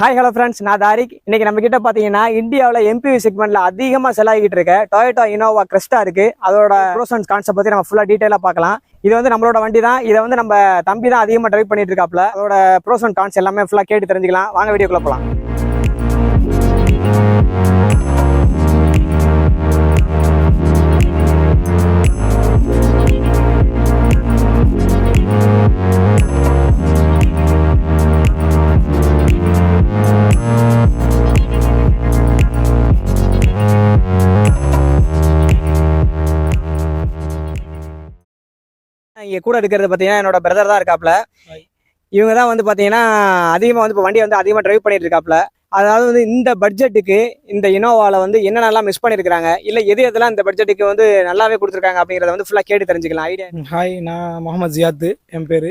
Hi hello friends நான் தாரிக். இன்னைக்கு நம்ம கிட்ட பார்த்தீங்கன்னா இந்தியாவில் எம்பிவி செக்மெண்ட்ல அதிகமாக செலாகிட்டு இருக்க. டொயோட்டோ இனோவா கிறிஸ்டா இருக்கு. அதோட ப்ரோசன்ஸ் கான்செப்ட் பற்றி நம்ம ஃபுல்லாக டீட்டெயிலாக பார்க்கலாம் இது வந்து நம்மளோட வண்டி தான். இதை வந்து நம்ம தம்பி தான் அதிகமாக ட்ரைவ் பண்ணிட்டு இருக்காப்ல. அதோட ப்ரோசன் கான்ஸ் எல்லாமே ஃபுல்லாக கேட்டு தெரிஞ்சுக்கலாம். வாங்க வீடியோக்குள்ள போகலாம் இங்க கூட இருக்கிறது பார்த்தீங்கன்னா என்னோட பிரதர் தான் இருக்காப்ல. இவங்க தான் வந்து பார்த்தீங்கன்னா அதிகமாக வந்து இப்போ வண்டியை வந்து அதிகமாக ட்ரைவ் பண்ணிட்டு இருக்காப்ல. அதாவது வந்து இந்த பட்ஜெட்டுக்கு இந்த இனோவாவில் வந்து என்னென்னலாம் மிஸ் பண்ணியிருக்காங்க இல்லை எது எதெல்லாம் இந்த பட்ஜெட்டுக்கு வந்து நல்லாவே கொடுத்துருக்காங்க அப்படிங்கிறத வந்து ஃபுல்லாக கேட்டு தெரிஞ்சுக்கலாம். ஐடியா ஹாய் நான் முகமது ஜியாத்து என் பேர்.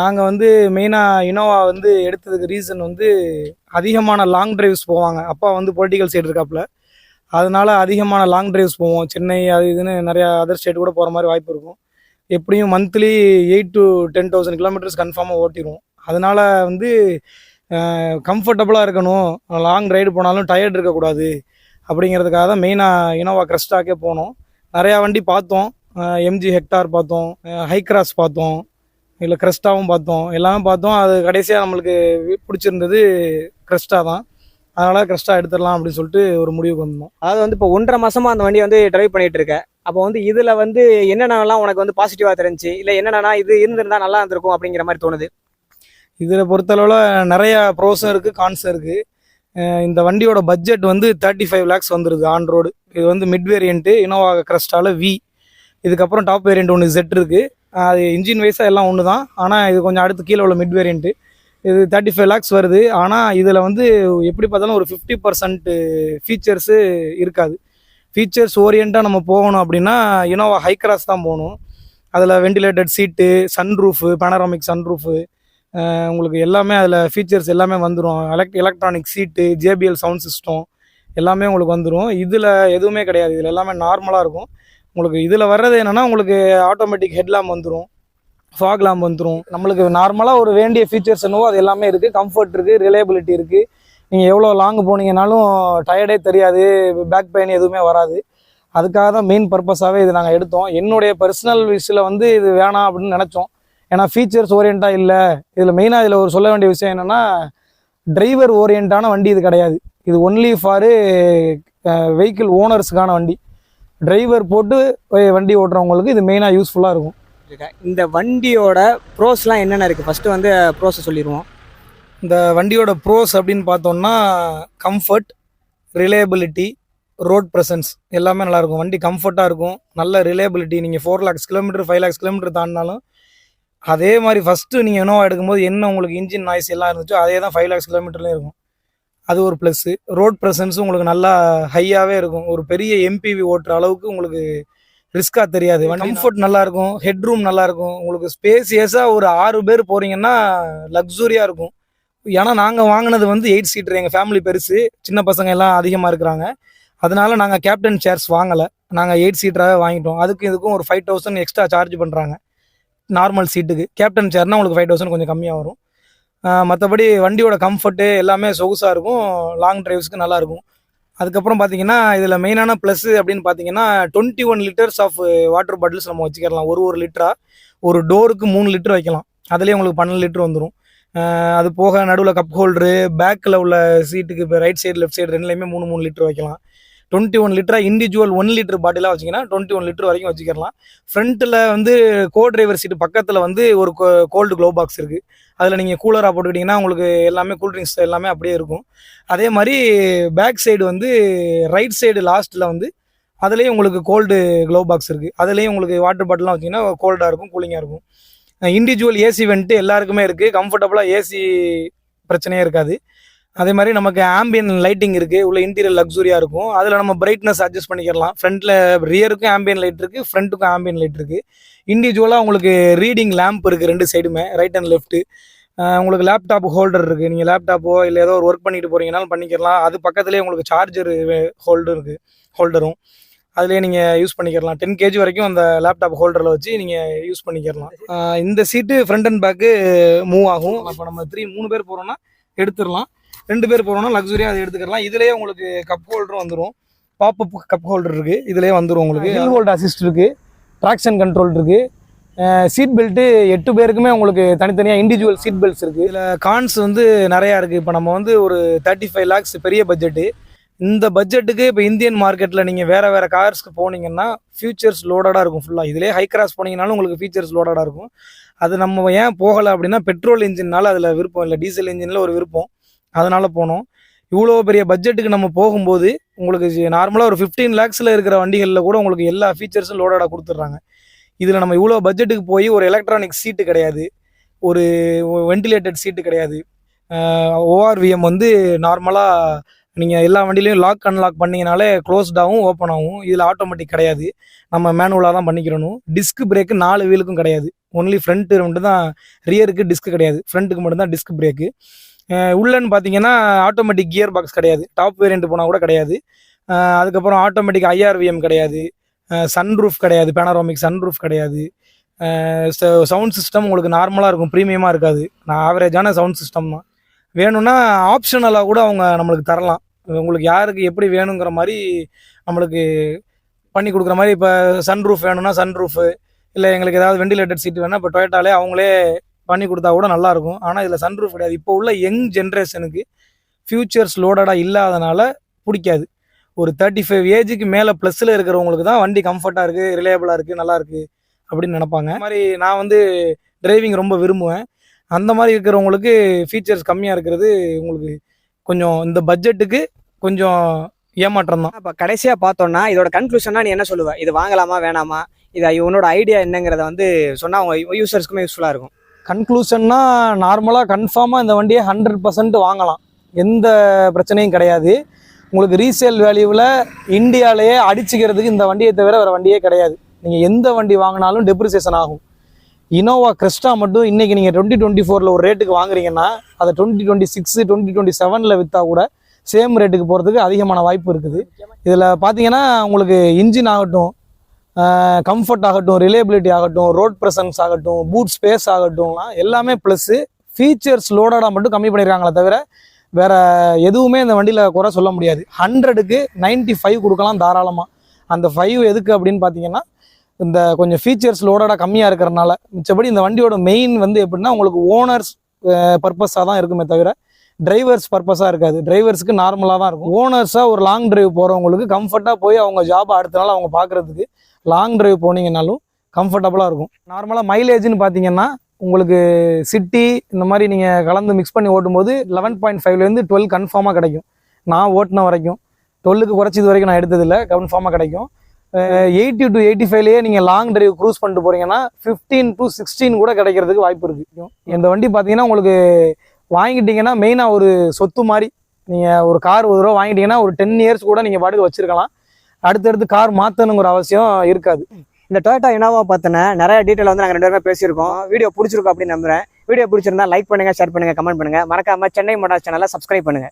நாங்கள் வந்து மெயினாக இனோவா வந்து எடுத்ததுக்கு ரீசன் வந்து அதிகமான லாங் டிரைவ்ஸ் போவாங்க. அப்பா வந்து பொலிட்டிக்கல் சைடு இருக்காப்புல அதனால அதிகமான லாங் டிரைவ்ஸ் போவோம். சென்னை அது இதுன்னு நிறையா அதர் ஸ்டேட் கூட போகிற மாதிரி வாய்ப்பு இருக்கும். எப்படியும் monthly eight to ten thousand kilometres கன்ஃபார்மாக ஓட்டிடுவோம் அதனால் வந்து கம்ஃபர்டபுளாக இருக்கணும். லாங் ரைடு போனாலும் டயர்ட் இருக்கக்கூடாது. அப்படிங்கிறதுக்காக தான் மெயினாக இனோவா கிரஸ்டாக்கே போனோம். நிறையா வண்டி பார்த்தோம். எம்ஜி ஹெக்டார் பார்த்தோம். ஹை கிராஸ் பார்த்தோம். இல்லை கிரெஸ்டாவும் பார்த்தோம். எல்லாமே பார்த்தோம். அது கடைசியாக நம்மளுக்கு பிடிச்சிருந்தது கிரெஸ்டா தான். அதனால் கிரெஸ்டா எடுத்துடலாம் அப்படின்னு சொல்லிட்டு ஒரு முடிவுக்கு வந்தோம். அதாவது வந்து இப்போ ஒன்றரை மாதமாக அந்த வண்டி வந்து ட்ரைவ் பண்ணிகிட்டு இருக்கேன் அப்போ வந்து இதில் வந்து என்னென்னலாம் உனக்கு வந்து பாசிட்டிவாக தெரிஞ்சு? இல்லை என்னென்னா இது இருந்திருந்தால் நல்லா இருந்திருக்கும் அப்படிங்கிற மாதிரி தோணுது. இதில் பொறுத்தளவில் நிறைய ப்ரோஸும் இருக்குது கான்ஸும் இருக்குது இந்த வண்டியோட பட்ஜெட் வந்து தேர்ட்டி ஃபைவ் லேக்ஸ் வந்துருது ஆன் ரோடு இது வந்து மிட் வேரியண்ட்டு இனோவா கிரஸ்டால வி இதுக்கப்புறம் டாப் வேரியண்ட் ஒன்று செட் இருக்குது அது இன்ஜின் வைஸாக எல்லாம் ஒன்று தான் ஆனால் இது கொஞ்சம் அடுத்து கீழே உள்ள மிட் வேரியண்ட்டு இது தேர்ட்டி ஃபைவ் லேக்ஸ் வருது. ஆனால் இதில் வந்து எப்படி பார்த்தாலும் ஒரு ஃபிஃப்டி பர்சன்ட் ஃபீச்சர்ஸு இருக்காது. ஃபீச்சர்ஸ் ஓரியண்ட்டாக நம்ம போகணும் அப்படின்னா இனோவா ஹை கிராஸ் தான் போகணும். அதில் ventilated seat sunroof panoramic sunroof உங்களுக்கு எல்லாமே அதில் ஃபீச்சர்ஸ் எல்லாமே வந்துடும் elect electronic seat JBL sound system எல்லாமே உங்களுக்கு வந்துடும் இதில் எதுவுமே கிடையாது. இதில் எல்லாமே நார்மலாக இருக்கும். உங்களுக்கு இதில் வர்றது என்னென்னா உங்களுக்கு ஆட்டோமேட்டிக் ஹெட்லாம்ப் வந்துடும் ஃபாக் லாம்ப் வந்துடும் நம்மளுக்கு நார்மலாக ஒரு வேண்டிய ஃபீச்சர்ஸ் என்னவோ அது எல்லாமே இருக்குது கம்ஃபர்ட் இருக்குது ரிலேபிலிட்டி இருக்குது நீங்கள் எவ்வளோ லாங் போனீங்கனாலும் டயர்டே தெரியாது பேக் பெயின் எதுவுமே வராது. அதுக்காக தான் மெயின் பர்பஸாகவே இது நாங்கள் எடுத்தோம். என்னுடைய பர்சனல் விஷயில் வந்து இது வேணாம் அப்படின்னு நினச்சோம். ஏன்னா ஃபீச்சர்ஸ் ஓரியண்டாக இல்லை. இதில் மெயினாக இதில் ஒரு சொல்ல வேண்டிய விஷயம் என்னென்னா டிரைவர் ஓரியண்டான வண்டி இது கிடையாது. இது ஒன்லி ஃபாரு வெஹிக்கிள் ஓனர்ஸுக்கான வண்டி. டிரைவர் போட்டு வண்டி ஓட்டுறவங்களுக்கு இது மெயினாக யூஸ்ஃபுல்லாக இருக்கும். இந்த வண்டியோட ப்ரோஸ்லாம் என்னென்ன இருக்குது ஃபஸ்ட்டு வந்து ப்ரோஸை சொல்லிடுவோம். இந்த வண்டியோட ப்ரோஸ் அப்படின்னு பார்த்தோம்னா கம்ஃபர்ட் ரிலையபிலிட்டி ரோட் ப்ரெசன்ஸ் எல்லாமே நல்லா இருக்கும் வண்டி கம்ஃபர்ட்டாக இருக்கும். நல்ல ரிலையபிலிட்டி நீங்கள் four lakhs kilometre five lakhs kilometre தாண்டினாலும் அதே மாதிரி ஃபஸ்ட்டு நீங்கள் இனோவா எடுக்கும்போது என்ன உங்களுக்கு இன்ஜின் நாய்ஸ் எல்லாம் இருந்துச்சோ அதே தான் ஃபைவ் லேக்ஸ் கிலோமீட்டர்லேயும் இருக்கும். அது ஒரு ப்ளஸ்ஸு ரோட் ப்ரெசன்ஸும் உங்களுக்கு நல்லா ஹையாகவே இருக்கும். ஒரு பெரிய எம்பிவி ஓட்டுற அளவுக்கு உங்களுக்கு ரிஸ்க்காக தெரியாது. கம்ஃபர்ட் நல்லா இருக்கும் ஹெட் ரூம் நல்லா இருக்கும் உங்களுக்கு ஸ்பேசியஸாக ஒரு ஆறு பேர் போகிறீங்கன்னா லக்ஸூரியாக இருக்கும். ஏன்னா நாங்கள் வாங்கினது வந்து எயிட் சீட்டர் எங்கள் ஃபேமிலி பெருசு சின்ன பசங்க எல்லாம் அதிகமாக இருக்கிறாங்க. அதனால நாங்கள் கேப்டன் சேர்ஸ் வாங்கலை. நாங்கள் எயிட் சீட்டராகவே வாங்கிட்டோம். அதுக்கு இதுக்கும் ஒரு ஃபைவ் தௌசண்ட் எக்ஸ்ட்ரா சார்ஜ் பண்ணுறாங்க நார்மல் சீட்டுக்கு கேப்டன் சேர்னா உங்களுக்கு ஃபைவ் தௌசண்ட் கொஞ்சம் கம்மியாக வரும். மற்றபடி வண்டியோட கம்ஃபர்ட்டு எல்லாமே சொகுசாக இருக்கும். லாங் ட்ரைவ்ஸ்க்கு நல்லாயிருக்கும் அதுக்கப்புறம் பார்த்தீங்கன்னா இதில் மெயினான ப்ளஸ் அப்படின்னு பார்த்தீங்கன்னா twenty one litres of water bottles நம்ம வச்சுக்கலாம் ஒரு ஒரு லிட்டரா ஒரு டோருக்கு மூணு லிட்டர் வைக்கலாம். அதுலேயே உங்களுக்கு பன்னெண்டு லிட்டர் வந்துடும் அது போக நடுவில் கப் ஹோல்டரு பேக்கில் உள்ள சீட்டுக்கு இப்போ ரைட் சைடு லெஃப்ட் சைடு ரெண்டுலேயுமே மூணு மூணு லிட்டர் வைக்கலாம். டுவெண்ட்டி ஒன் லிட்டராக இண்டிவிஜுவல் ஒன் லிட்டர் பாட்டிலாக வச்சிங்கன்னா டுவெண்ட்டி ஒன் லிட்டர் வரைக்கும் வச்சுக்கலாம் ஃப்ரண்ட்டில் வந்து கோ டிரைவர் சீட்டு பக்கத்தில் வந்து ஒரு கோல்டு க்ளோ பாக்ஸ் இருக்குது அதில் நீங்கள் கூலராக போட்டுக்கிட்டிங்கன்னா உங்களுக்கு எல்லாமே கூல் ட்ரிங்க்ஸ் எல்லாமே அப்படியே இருக்கும். அதே மாதிரி பேக் சைடு வந்து ரைட் சைடு லாஸ்ட்டில் வந்து அதுலேயும் உங்களுக்கு கோல்டு க்ளோ பாக்ஸ் இருக்குது அதுலேயும் உங்களுக்கு வாட்டர் பாட்டிலாம் வச்சிங்கன்னா கோல்டாக இருக்கும் கூலிங்காக இருக்கும். இண்டிவிஜுவல் ஏசி வெண்ட்டு எல்லாருக்குமே இருக்குது கம்ஃபர்டபுளாக ஏசி பிரச்சனையே இருக்காது. அதே மாதிரி நமக்கு ஆம்பியன் லைட்டிங் இருக்குது உள்ள இன்டீரியர் லக்ஸுரியாக இருக்கும். அதில் நம்ம பிரைட்னஸ் அட்ஜஸ்ட் பண்ணிக்கலாம். ஃப்ரண்ட்டில் ரியருக்கும் ஆம்பியன் லைட் இருக்குது ஃப்ரண்ட்டுக்கும் ஆம்பியன் லைட் இருக்குது இண்டிவிஜுவலாக உங்களுக்கு ரீடிங் லேம்ப் இருக்குது ரெண்டு சைடுமே ரைட் அண்ட் லெஃப்ட்டு உங்களுக்கு லேப்டாப் ஹோல்டர் இருக்குது நீங்கள் லேப்டாப்போ இல்லை ஏதோ ஒரு ஒர்க் பண்ணிட்டு போகிறீங்கனாலும் பண்ணிக்கலாம். அது பக்கத்துலேயே உங்களுக்கு சார்ஜர் ஹோல்டர் இருக்குது ஹோல்டரும் அதுலேயே நீங்கள் யூஸ் பண்ணிக்கலாம். டென் கேஜி வரைக்கும் அந்த லேப்டாப் ஹோல்டரில் வச்சு நீங்கள் யூஸ் பண்ணிக்கலாம். ஆஹ் இந்த seat front and back move ஆகும். அப்போ நம்ம த்ரீ மூணு பேர் போகிறோம்னா எடுத்துடலாம். ரெண்டு பேர் போகிறோம்னா லக்ஸுரியாக அதை எடுத்துக்கலாம். இதுலேயே உங்களுக்கு கப் ஹோல்டரும் வந்துடும் பாப்பப் கப் ஹோல்டர் இருக்குது இதுலேயே வந்துடும் உங்களுக்கு. ஹில் ஹோல்ட் அசிஸ்ட் இருக்குது ட்ராக்ஷன் கண்ட்ரோல் இருக்குது சீட் பெல்ட்டு எட்டு பேருக்குமே உங்களுக்கு தனித்தனியாக இண்டிவிஜுவல் சீட் பெல்ட்ஸ் இருக்குது இதில் கான்ஸ் வந்து நிறையா இருக்குது இப்போ நம்ம வந்து ஒரு தேர்ட்டி ஃபைவ் லேக்ஸ் பெரிய பட்ஜெட்டு இந்த பட்ஜெட்டுக்கு இப்போ இந்தியன் மார்க்கெட்டில் நீங்கள் வேறு வேறு கார்ஸ்க்கு போனீங்கன்னா ஃபியூச்சர்ஸ் லோடடாக இருக்கும் ஃபுல்லாக இதிலே ஹை கிராஸ் போனீங்கனாலும் உங்களுக்கு ஃபீச்சர்ஸ் லோடடாக இருக்கும். அது நம்ம ஏன் போகலை அப்படின்னா பெட்ரோல் இன்ஜின்னால அதில் விருப்பம் இல்லை. டீசல் இன்ஜினில் ஒரு விருப்பம். அதனால் போனோம். இவ்வளோ பெரிய பட்ஜெட்டுக்கு நம்ம போகும்போது உங்களுக்கு நார்மலாக ஒரு ஃபிஃப்டீன் லேக்ஸில் இருக்கிற வண்டிகளில் கூட உங்களுக்கு எல்லா ஃபீச்சர்ஸும் லோடடாக கொடுத்துட்றாங்க. இதில் நம்ம இவ்வளோ பட்ஜெட்டுக்கு போய் ஒரு எலக்ட்ரானிக் சீட்டு கிடையாது. ஒரு வென்டிலேட்டட் சீட்டு கிடையாது. ஓஆர்விஎம் வந்து நார்மலாக நீங்கள் எல்லா வண்டிலையும் லாக் அன்லாக் பண்ணிங்கனாலே க்ளோஸ்டாகவும் ஓப்பன் ஆகும் இதில் ஆட்டோமேட்டிக் கிடையாது. நம்ம மேனுவலாக தான் பண்ணிக்கிறணும். டிஸ்க் பிரேக்கு நாலு வீலுக்கும் கிடையாது. ஒன்லி ஃப்ரண்ட்டு மட்டும் தான் ரியருக்கு டிஸ்க் கிடையாது. ஃப்ரண்ட்டுக்கு மட்டும்தான் டிஸ்க் பிரேக்கு உள்ளன்னு பார்த்தீங்கன்னா ஆட்டோமேட்டிக் கியர் பாக்ஸ் கிடையாது. டாப் வேரியண்ட் போனால் கூட கிடையாது. அதுக்கப்புறம் ஆட்டோமேட்டிக் ஐஆர்விஎம் கிடையாது. சன்ரூஃப் கிடையாது. பேனரோமிக் சன்ரூஃப் கிடையாது. சவுண்ட் சிஸ்டம் உங்களுக்கு நார்மலாக இருக்கும். ப்ரீமியமாக இருக்காது. நான் ஆவரேஜான சவுண்ட் சிஸ்டம் தான். வேணும்னா ஆப்ஷனலாக கூட அவங்க நம்மளுக்கு தரலாம். உங்களுக்கு யாருக்கு எப்படி வேணுங்கிற மாதிரி நம்மளுக்கு பண்ணி கொடுக்குற மாதிரி இப்போ சன்ரூஃப் வேணும்னா சன்ரூஃபு இல்லை எங்களுக்கு ஏதாவது வெண்டிலேட்டட் சீட் வேணால் இப்போ டொயட்டாலே அவங்களே பண்ணி கொடுத்தா கூட நல்லாயிருக்கும். ஆனால் இதில் சன்ரூஃப் கிடையாது. இப்போ உள்ள யங் ஜென்ரேஷனுக்கு ஃபியூச்சர்ஸ் லோடடாக இல்லாதனால பிடிக்காது. ஒரு தேர்ட்டி ஃபைவ் ஏஜுக்கு மேலே ப்ளஸ்ஸில் இருக்கிறவங்களுக்கு தான் வண்டி கம்ஃபர்ட்டாக இருக்குது ரிலேபிளாக இருக்குது நல்லாயிருக்கு அப்படின்னு நினப்பாங்க. இந்த மாதிரி நான் வந்து டிரைவிங் ரொம்ப விரும்புவேன். அந்த மாதிரி இருக்கிறவங்களுக்கு ஃபீச்சர்ஸ் கம்மியாக இருக்கிறது உங்களுக்கு கொஞ்சம் இந்த பட்ஜெட்டுக்கு கொஞ்சம் ஏமாற்றம் தான். இப்போ கடைசியா பார்த்தோம்னா இதோட கன்க்ளூஷனா நீ என்ன சொல்லுவ? இது வாங்கலாமா வேணாமா? இது உன்னோட ஐடியா என்னங்கிறத வந்து சொன்னா அவங்க யூசர்ஸ்க்குமே யூஸ்ஃபுல்லா இருக்கும். கன்க்ளூஷன்னா நார்மலாக கன்ஃபார்மாக இந்த வண்டியை ஹண்ட்ரட் பர்சன்ட் வாங்கலாம். எந்த பிரச்சனையும் கிடையாது. உங்களுக்கு ரீசேல் வேல்யூவில் இந்தியாவிலேயே அடிச்சுக்கிறதுக்கு இந்த வண்டியை தவிர வேறு வண்டியே கிடையாது. நீங்கள் எந்த வண்டி வாங்கினாலும் டெப்ரிசியேஷன் ஆகும். இனோவா கிறிஸ்டா மட்டும் இன்றைக்கி நீங்கள் டுவெண்ட்டி டுவெண்ட்டி ஃபோரில் ஒரு ரேட்டுக்கு வாங்குறீங்கன்னா அதை twenty twenty six twenty twenty செவனில் விற்றா கூட சேம் ரேட்டுக்கு போகிறதுக்கு அதிகமான வாய்ப்பு இருக்குது. இதில் பார்த்தீங்கன்னா உங்களுக்கு இன்ஜின் ஆகட்டும் கம்ஃபர்ட் ஆகட்டும் ரிலேபிலிட்டி ஆகட்டும் ரோட் ப்ரெசன்ஸ் ஆகட்டும் பூட் ஸ்பேஸ் ஆகட்டும் எல்லாமே ப்ளஸ்ஸு ஃபீச்சர்ஸ் லோடடாக மட்டும் கம்மி பண்ணியிருக்காங்களே தவிர வேறு எதுவுமே இந்த வண்டியில் குறை சொல்ல முடியாது. ஹண்ட்ரடுக்கு 95 ஃபைவ் கொடுக்கலாம் தாராளமாக அந்த ஃபைவ் எதுக்கு அப்படின்னு பார்த்தீங்கன்னா இந்த கொஞ்சம் ஃபீச்சர்ஸ் லோடடாக கம்மியாக இருக்கிறனால மிச்சபடி இந்த வண்டியோட மெயின் வந்து எப்படின்னா உங்களுக்கு ஓனர்ஸ் பர்பஸாக தான் இருக்குமே தவிர டிரைவர்ஸ் பர்பஸாக இருக்காது. டிரைவர்ஸ்க்கு நார்மலாக தான் இருக்கும். ஓனர்ஸாக ஒரு லாங் டிரைவ் போகிறவங்களுக்கு கம்ஃபர்ட்டாக போய் அவங்க ஜாப் அடுத்த நாள் அவங்க பார்க்குறதுக்கு லாங் டிரைவ் போனீங்கன்னாலும் கம்ஃபர்டபுளாக இருக்கும். நார்மலாக மைலேஜ்னு பார்த்தீங்கன்னா உங்களுக்கு சிட்டி இந்த மாதிரி நீங்கள் கலந்து மிக்ஸ் பண்ணி ஓட்டும்போது லெவன் பாயிண்ட் ஃபைவ்லேருந்து டுவெல் கன்ஃபார்மாக கிடைக்கும். நான் ஓட்டின வரைக்கும் டுவெல்லுக்கு குறைச்சது வரைக்கும் நான் எடுத்ததில்லை கன்ஃபார்மாக கிடைக்கும். எயிட்டி டு எயிட்டி ஃபைவ்லேயே நீங்கள் லாங் டிரைவ் க்ரூஸ் பண்ணிட்டு போகிறீங்கன்னா ஃபிஃப்டீன் டு சிக்ஸ்டீன் கூட கிடைக்கிறதுக்கு வாய்ப்பு இருக்குது இந்த வண்டி பார்த்தீங்கன்னா உங்களுக்கு வாங்கிட்டீங்கன்னா மெயினாக ஒரு சொத்து மாதிரி நீங்கள் ஒரு கார் ஒரு தடவை வாங்கிட்டீங்கன்னா ஒரு டென் இயர்ஸ் கூட நீங்கள் பாட்டுக்கு வச்சிருக்கலாம். அடுத்தடுத்து கார் மாற்றணுங்கிற அவசியம் இருக்காது. இந்த டொயோட்டா இனோவா பத்தின நிறைய டீட்டெயில் வந்து நாங்கள் ரெண்டு பேருமே பேசியிருக்கோம். வீடியோ பிடிச்சிருக்கோம் அப்படின்னு நம்புறேன். வீடியோ பிடிச்சிருந்தா லைக் பண்ணுங்க ஷேர் பண்ணுங்கள் கமெண்ட் பண்ணுங்க. மறக்காமல் சென்னை மோட்டார் சேனலை சப்ஸ்கிரைப் பண்ணுங்க.